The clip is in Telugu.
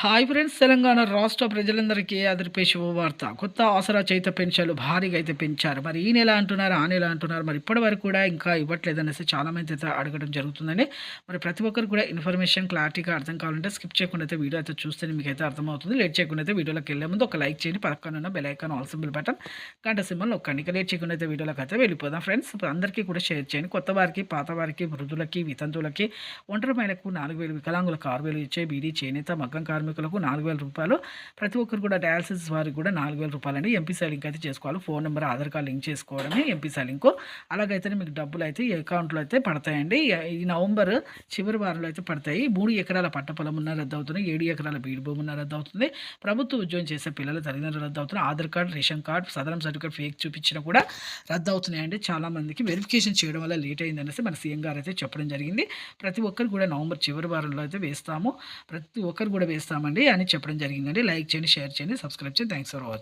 హాయ్ ఫ్రెండ్స్ తెలంగాణ రాష్ట్ర ప్రజలందరికీ అదిరిపే శుభవార్త. కొత్త ఆసరా చేత పెన్షన్లు భారీగా అయితే పెంచారు. మరి ఈ నెల అంటున్నారు ఆ నెల అంటున్నారు మరి ఇప్పటి వరకు కూడా ఇంకా ఇవ్వట్లేదు అనేసి చాలామంది అయితే అడగడం జరుగుతుందండి. మరి ప్రతి ఒక్కరు కూడా ఇన్ఫర్మేషన్ క్లారిటీగా అర్థం కావాలంటే స్కిప్ చేయకుండా అయితే వీడియో అయితే చూస్తే మీకు అయితే అర్థమవుతుంది. లేట్ చేయకుండా అయితే వీడియోలోకి వెళ్ళే ముందు ఒక లైక్ చేయండి. పక్కన ఉన్న bell icon all symbol button గంట సింబల్ నొక్కండి. లేట్ చేయకుండా అయితే వీడియోలోకి అయితే వెళ్ళిపోదాం. ఫ్రెండ్స్ ఇప్పుడు అందరికీ కూడా షేర్ చేయండి. కొత్త వారికి పాత వారికి వృద్ధులకి వితంతువులకి ఒంటరి మహిళకు నాలుగు వేలు వికలాంగులకు ఆరు వేలు ఇచ్చే బీడీ చేనేత మగ్గం కార్మికులకు నాలుగు వేల రూపాయలు. ప్రతి ఒక్కరు కూడా డయాలసిస్ వారికి కూడా నాలుగు వేల రూపాయలు అండి ఎంపీ లింక్ అయితే చేసుకోవాలి. Phone number Aadhaar card link చేసుకోవడమే ఎంపీ లింక్ అలాగైతే మీకు డబ్బులు అయితే ఈ అకౌంట్లో అయితే పడతాయండి. ఈ నవంబర్ చివరి వారంలో అయితే పడతాయి. మూడు ఎకరాల పంట పొలం ఉన్న రద్దు అవుతుంది ఏడు ఎకరాల బీడు భూమి ఉన్న రద్దు అవుతుంది. ప్రభుత్వ ఉద్యోగం చేసే పిల్లల తల్లిదండ్రులు రద్దు అవుతుంది Aadhaar card ration card Sadaram certificate fake చూపించినా కూడా రద్దు అవుతున్నాయండి. చాలా మందికి వెరిఫికేషన్ చేయడం వల్ల లేట్ అయిందనేసి మన సీఎం గారు అయితే చెప్పడం జరిగింది. ప్రతి ఒక్కరు కూడా నవంబర్ చివరి వారంలో అయితే వేస్తాము. ప్రతి ఒక్కరు కూడా చేస్తామండి అని చెప్పడం జరిగిందండి. లైక్ చేయండి షేర్ చేయండి సబ్స్క్రైబ్ చేయండి. Thanks for watching